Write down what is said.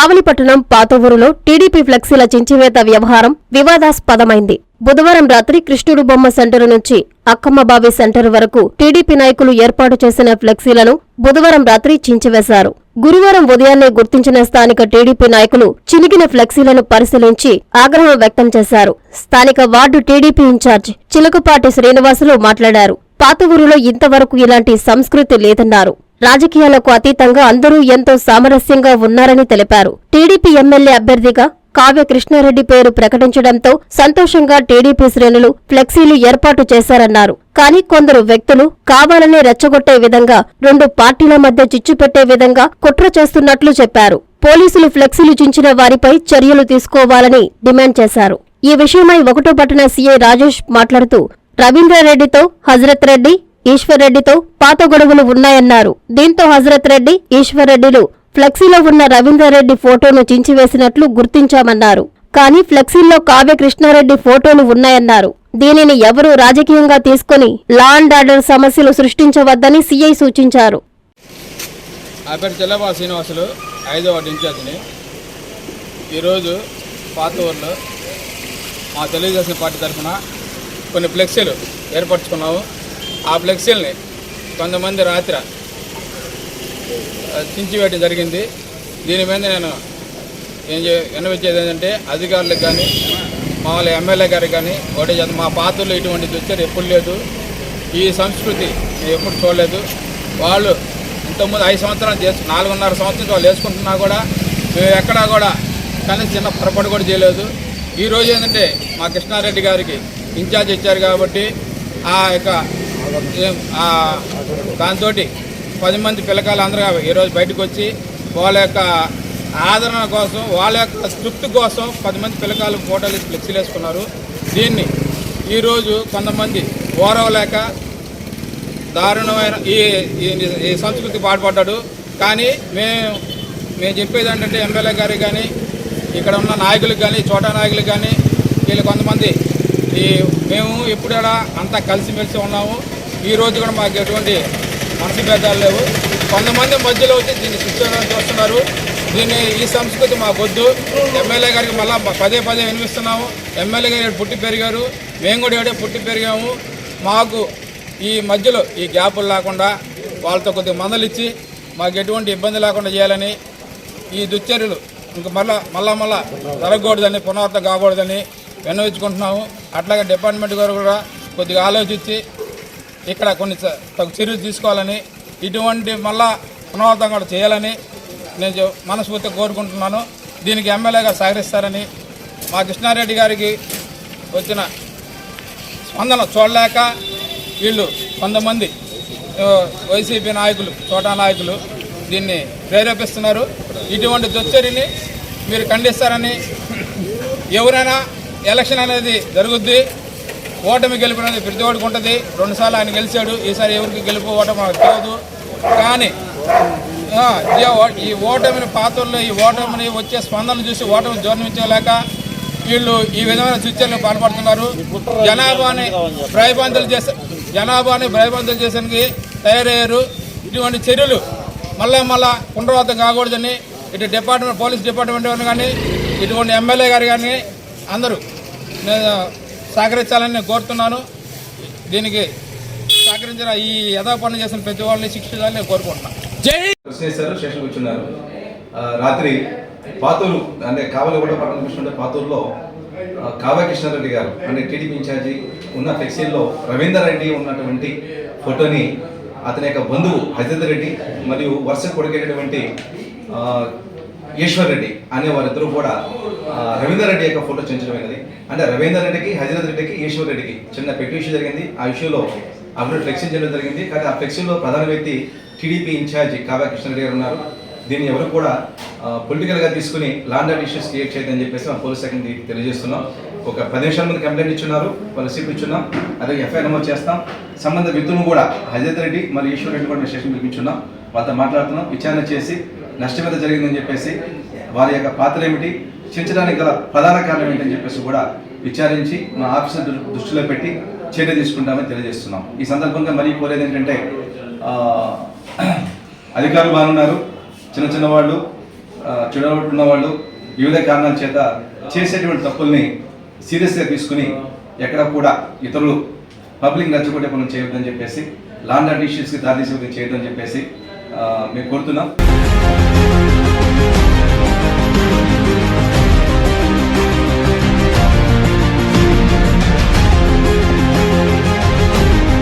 కావలిపట్టణం పాతవూరులో TDP ఫ్లెక్సీల చించివేత వ్యవహారం వివాదాస్పదమైంది. బుధవారం రాత్రి కృష్ణుడు బొమ్మ సెంటర్ నుంచి అక్కమ్మబావి సెంటర్ వరకు టీడీపీ నాయకులు ఏర్పాటు చేసిన ఫ్లెక్సీలను బుధవారం రాత్రి చించివేశారు. గురువారం ఉదయాన్నే గుర్తించిన స్థానిక టీడీపీ నాయకులు చినిగిన ఫ్లెక్సీలను పరిశీలించి ఆగ్రహం వ్యక్తం చేశారు. స్థానిక ward TDP in-charge Chilakapati Srinivasulu మాట్లాడారు. పాత ఊరిలో ఇంతవరకు ఇలాంటి సంస్కృతి లేదన్నారు. రాజకీయాలకు అతీతంగా అందరూ ఎంతో సామరస్యంగా ఉన్నారని తెలిపారు. టీడీపీ ఎమ్మెల్యే అభ్యర్థిగా కావ్య కృష్ణారెడ్డి పేరు ప్రకటించడంతో సంతోషంగా టీడీపీ శ్రేణులు ఫ్లెక్సీలు ఏర్పాటు చేశారన్నారు. కానీ కొందరు వ్యక్తులు కావాలనే రెచ్చగొట్టే విధంగా రెండు పార్టీల మధ్య చిచ్చు పెట్టే విధంగా కుట్ర చేస్తున్నట్లు చెప్పారు. పోలీసులు ఫ్లెక్సీలు చించిన వారిపై చర్యలు తీసుకోవాలని డిమాండ్ చేశారు. ఈ విషయమై ఒకటో పట్టణ సీఐ రాజేష్ మాట్లాడుతూ రవీంద్రారెడ్డితో హజరత్ రెడ్డి ఈశ్వర్ రెడ్డితో పాత గొడవలు ఉన్నాయన్నారు. దీంతో హజరత్ రెడ్డి ఈశ్వర్ రెడ్డిలు ఫ్లెక్సీలో ఉన్న రవీంద్రారెడ్డి ఫోటోను చించివేసినట్లు గుర్తించామన్నారు. కానీ ఫ్లెక్సీల్లో కావ్య కృష్ణారెడ్డి ఫోటోలు ఉన్నాయన్నారు. దీనిని ఎవరూ రాజకీయంగా తీసుకుని లా అండ్ ఆర్డర్ సమస్యలు సృష్టించవద్దని సీఐ సూచించారు. నా పేరు శ్రీనివాసులు ఐదో వార్డు ఇన్ఛార్జిని ఈరోజు పాత ఊర్లో మా తెలుగుదేశం పార్టీ తరఫున కొన్ని ఫ్లెక్సీలు ఏర్పరచుకున్నాము. ఆ ఫ్లెక్సీలని కొంతమంది రాత్రి చించివేయటం జరిగింది. దీని మీద నేను ఏం చే విన్నవించేది ఏంటంటే అధికారులకు కానీ మా వాళ్ళ ఎమ్మెల్యే గారికి కానీ ఒకటే చేత మా పాత్రలో ఇటువంటి దుచ్చరు ఎప్పుడు లేదు. ఈ సంస్కృతి నేను ఎప్పుడు చూడలేదు. వాళ్ళు ఇంతకుముందు ఐదు సంవత్సరాలు చేసు నాలుగున్నర సంవత్సరం వాళ్ళు వేసుకుంటున్నా కూడా మేము ఎక్కడా కూడా కనీసం చిన్న పొరపాటు కూడా చేయలేదు. ఈరోజు ఏంటంటే మా కృష్ణారెడ్డి గారికి ఇన్ఛార్జ్ ఇచ్చారు కాబట్టి ఆ యొక్క దాంతో పది మంది పిల్లకాయలు అందరూ ఈరోజు బయటకు వచ్చి వాళ్ళ యొక్క ఆదరణ కోసం వాళ్ళ యొక్క తృప్తి కోసం పది మంది పిల్లకాయలు ఫోటోలు ఫ్లెక్సీలు వేసుకున్నారు. దీన్ని ఈరోజు కొంతమంది ఓరవలేక దారుణమైన ఈ ఈ- సంస్కృతికి పాటుపడ్డాడు. కానీ మేము మేము చెప్పేది ఏంటంటే ఎమ్మెల్యే గారికి కానీ ఇక్కడ ఉన్న నాయకులకు కానీ చోటా నాయకులకు కానీ వీళ్ళు కొంతమంది ఈ మేము ఎప్పుడైనా అంతా కలిసిమెలిసి ఉన్నాము. ఈ రోజు కూడా మాకు ఎటువంటి మనసు భేదాలు లేవు. కొంతమంది మధ్యలో వచ్చి దీన్ని శిక్షణ వస్తున్నారు దీన్ని ఈ సంస్కృతి మాకు వద్దు ఎమ్మెల్యే గారికి మళ్ళీ పదే పదే వినిపిస్తున్నాము. ఎమ్మెల్యే గారు పుట్టి పెరిగారు. మేము కూడా ఏడే పుట్టి పెరిగాము. మాకు ఈ మధ్యలో ఈ గ్యాపులు లేకుండా వాళ్ళతో కొద్దిగా మందలిచ్చి మాకు ఎటువంటి ఇబ్బంది లేకుండా చేయాలని ఈ దుశ్చర్యలు ఇంకా మళ్ళా మళ్ళా మళ్ళా జరగకూడదని పునరావృతం కాకూడదని విన్నవించుకుంటున్నాము. అట్లాగే డిపార్ట్మెంట్ గారు కూడా కొద్దిగా ఆలోచించి ఇక్కడ కొన్ని తగు చర్యలు తీసుకోవాలని ఇటువంటి మళ్ళా పునరావృతం కూడా చేయాలని నేను మనస్ఫూర్తిగా కోరుకుంటున్నాను. దీనికి ఎమ్మెల్యేగా సహకరిస్తారని మా కృష్ణారెడ్డి గారికి వచ్చిన స్పందన చూడలేక వీళ్ళు కొంతమంది వైసీపీ నాయకులు చోటా నాయకులు దీన్ని ప్రేరేపిస్తున్నారు. ఇటువంటి దుశ్చర్యని మీరు ఖండిస్తారని ఎవరైనా ఎలక్షన్ అనేది జరుగుద్ది. ఓటమి గెలుపు అనేది ప్రతి ఒక్కడికి ఉంటుంది. రెండుసార్లు ఆయన గెలిచాడు ఈసారి ఎవరికి గెలుపు ఓటమి మనకు తెలియదు కానీ ఈ ఓటమిని పాత్రలో ఈ ఓటమిని వచ్చే స్పందన చూసి ఓటమి జోర్నించలేక వీళ్ళు ఈ విధమైన సూచనలు పాల్పడుతున్నారు. జనాభాని భయబంతులు చేసే జనాభాని భయబంతులు చేసానికి తయారయ్యారు. ఇటువంటి చర్యలు మళ్ళా మళ్ళా పునరావృతం కాకూడదని ఇటు డిపార్ట్మెంట్ పోలీస్ డిపార్ట్మెంట్ కానీ ఇటువంటి ఎమ్మెల్యే గారు కానీ అందరూ సహకరించాలని నేను కోరుతున్నాను. దీనికి సహకరించిన ఈ యథా పనులు చేసిన ప్రతి వాళ్ళని శిక్షించాలని నేను కోరుకుంటున్నాను. జై స్టేషన్ కూర్చున్నారు. రాత్రి పాతూరు అంటే కావలగూడ పట్టణం చూసుకుంటే పాతూరులో కావ్య కృష్ణారెడ్డి గారు అంటే టీడీపీ ఇన్ఛార్జి ఉన్న ఫ్లెక్సీల్లో రవీందర్ రెడ్డి ఉన్నటువంటి ఫోటోని అతని యొక్క బంధువు హజరత్ రెడ్డి మరియు వరుస కొడుకైనటువంటి ఆ, ఈశ్వర్ రెడ్డి అనే వారిద్దరూ కూడా రవీందర్ రెడ్డి యొక్క ఫోటో చెంచడమైనది. అంటే రవీందర్ రెడ్డికి హజరత్ రెడ్డికి ఈశ్వర్ రెడ్డికి చిన్న పెట్టి ఇష్యూ జరిగింది. ఆ ఇష్యూలో అభివృద్ధి ఫ్లెక్సీ చేయడం జరిగింది. కానీ ఆ ఫ్లెక్సీలో ప్రధాన వ్యక్తి టీడీపీ ఇన్ఛార్జి కావ్య కృష్ణారెడ్డి గారు ఉన్నారు. దీన్ని ఎవరు కూడా పొలిటికల్గా తీసుకుని law and order issues create చేయదని చెప్పేసి మా పోలీస్ శాఖకి తెలియజేస్తున్నాం. ఒక పది నిమిషాల ముందు కంప్లైంట్ ఇచ్చున్నారు. వాళ్ళు రిసీప్ట్ ఇచ్చున్నాం. అదే ఎఫ్ఐఆర్ నమోదు చేస్తాం. సంబంధ వ్యక్తులను కూడా హజరత్ రెడ్డి మరియు ఈశ్వర్ రెడ్డి కూడా స్టేషన్ పిలిపించున్నాం. వాళ్ళతో మాట్లాడుతున్నాం. విచారణ చేసి నష్టం ఎంత జరిగిందని చెప్పేసి వారి యొక్క పాత్ర ఏమిటి? చేర్చడానికి గల ప్రధాన కారణం ఏంటని చెప్పేసి కూడా విచారించి మా ఆఫీసర్ దృష్టిలో పెట్టి చర్య తీసుకుంటామని తెలియజేస్తున్నాం. ఈ సందర్భంగా మరీ కోరేది ఏంటంటే అధికారులు బాగున్నారు. చిన్న చిన్న వాళ్ళు చెడగొట్టున్న వాళ్ళు వివిధ కారణాల చేత చేసేటువంటి తప్పుల్ని సీరియస్గా తీసుకుని ఎక్కడ కూడా ఇతరులు పబ్లిక్ నచ్చగొట్టే పనులు చేయొద్దని చెప్పేసి లాండ్ అండ్ ఇష్యూస్కి దారితీసే విధంగా చేయొద్దని చెప్పేసి మేము కోరుతున్నాం.